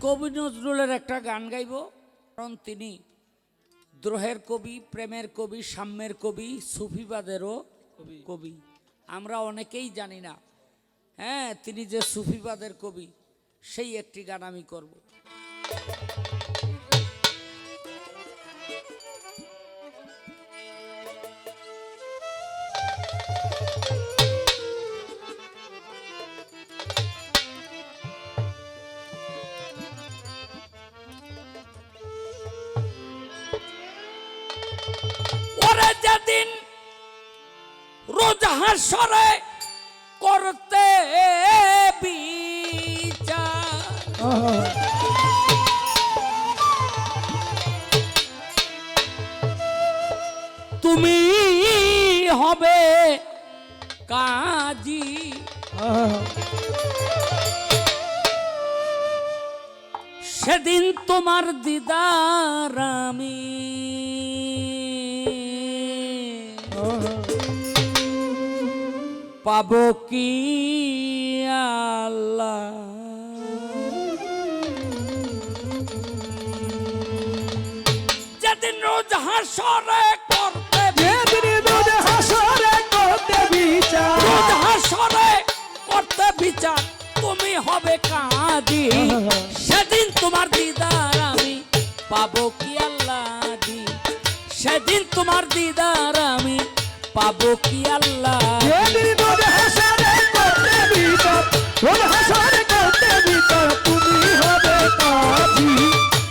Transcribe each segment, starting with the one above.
কবি নজরুলের একটা গান গাইব। কারণ তিনি দ্রোহের কবি প্রেমের কবি সাম্যের কবি সুফিবাদেরও কবি। আমরা অনেকেই জানি না। হ্যাঁ তিনি যে সুফিবাদের কবি সেই একটি গান আমি করব। ওরে যেদিন রোজ হাসরে করতে বিচার। তুমি হবে কাজী। সেদিন তোমার দিদার আমি। পাবো কি আল্লাহ? যেদিন রোজ হাসরে করতে রোজ হাসরে করতে বিচার তুমি হবে কাঁদি। সেদিন তোমার দিদার আমি পাবো কি আল্লাহ দি? সেদিন তোমার দিদার পাবো কি আল্লাহ?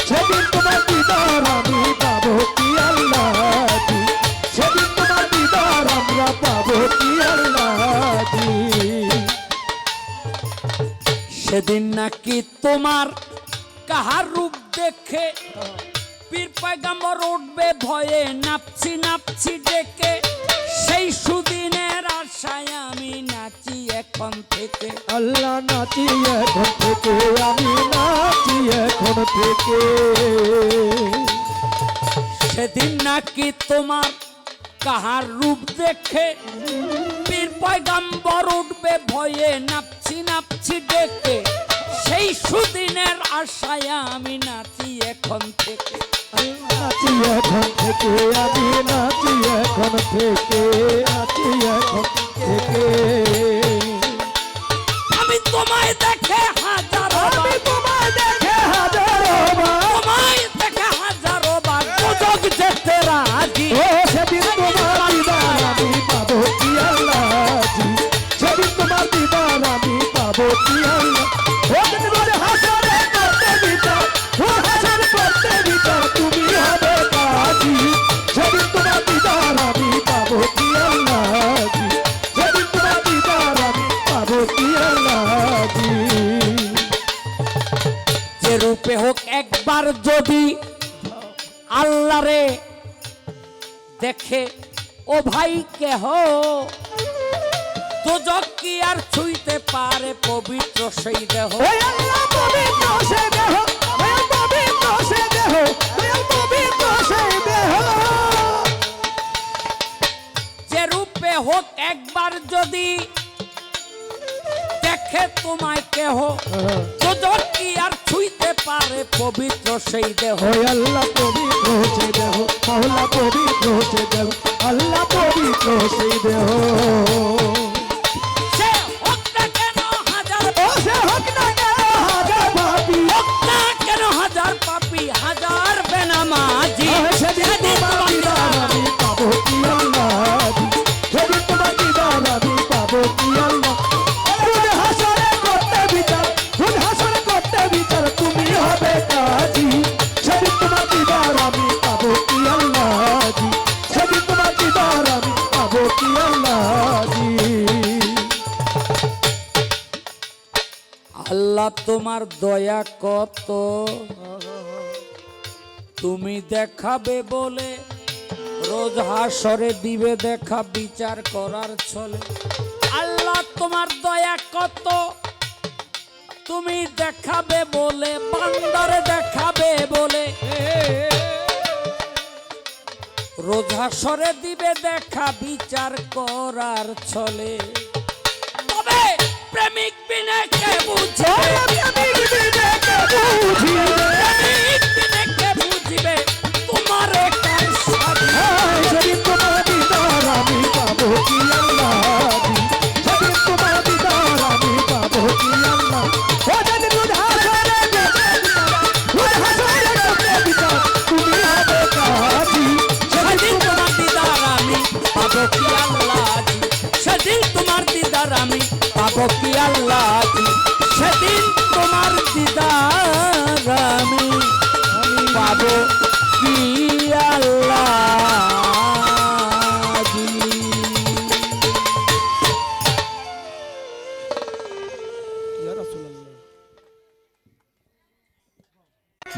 সেদিন তোমার দিদার আমি পাবো কি আল্লাহ সেদিন তোমার দিদার আমরা পাবো কি আল্লাহ সেদিন নাকি তোমার কাহার রূপ দেখে? পীর পয়গাম্বর উঠবে ভয়ে নাপছি নাপছি ডেকে। সেই সুদিনের আশায় আমি নাচি এখন থেকে। আল্লাহ নাচি এখন থেকে আমি নাচি এখন থেকে। সেদিন নাকি তোমার কাহার রূপ দেখে পীর পয়গাম্বর উঠবে ভয়ে নাপছি নাপছি ডেকে। সেই সুদিনের আশায় আমি নাচি এখন থেকে। নাচি এখন থেকে আমি নাচি এখন থেকে। কি যে রূপে হোক একবার যদি আল্লাহরে দেখে ও ভাই কেহ? দুজক কি আর ছুঁইতে পারে পবিত্র সেই দেহ? পবিত্র সে দেহ। পবিত্র সে দেহ। পবিত্র সে দেহ। যে রূপে হোক একবার যদি দেখে তোমায় কেহ। তোদের কি আর ছুঁইতে পারে? পবিত্র সেই দেহ। আল্লাহ পবিত্র সেই দেহ, আল্লাহ পবিত্র সেই দেহ, আল্লাহ পবিত্র সেই দেহ। আল্লাহ তোমার দয়া কত? তুমি দেখাবে বলে, রোজ হাসরে দিবে দেখা বিচার করার ছলে। আল্লাহ তোমার দয়া কত? তুমি দেখাবে বলে, বান্দারে দেখাবে বলে। রোজ হাসরে দিবে দেখা বিচার করার ছলে। প্রেমিক বিনে কে বুঝে প্রেমিক বিনে কে বুঝিবে? প্রেমিক বিনে কে বুঝিবে?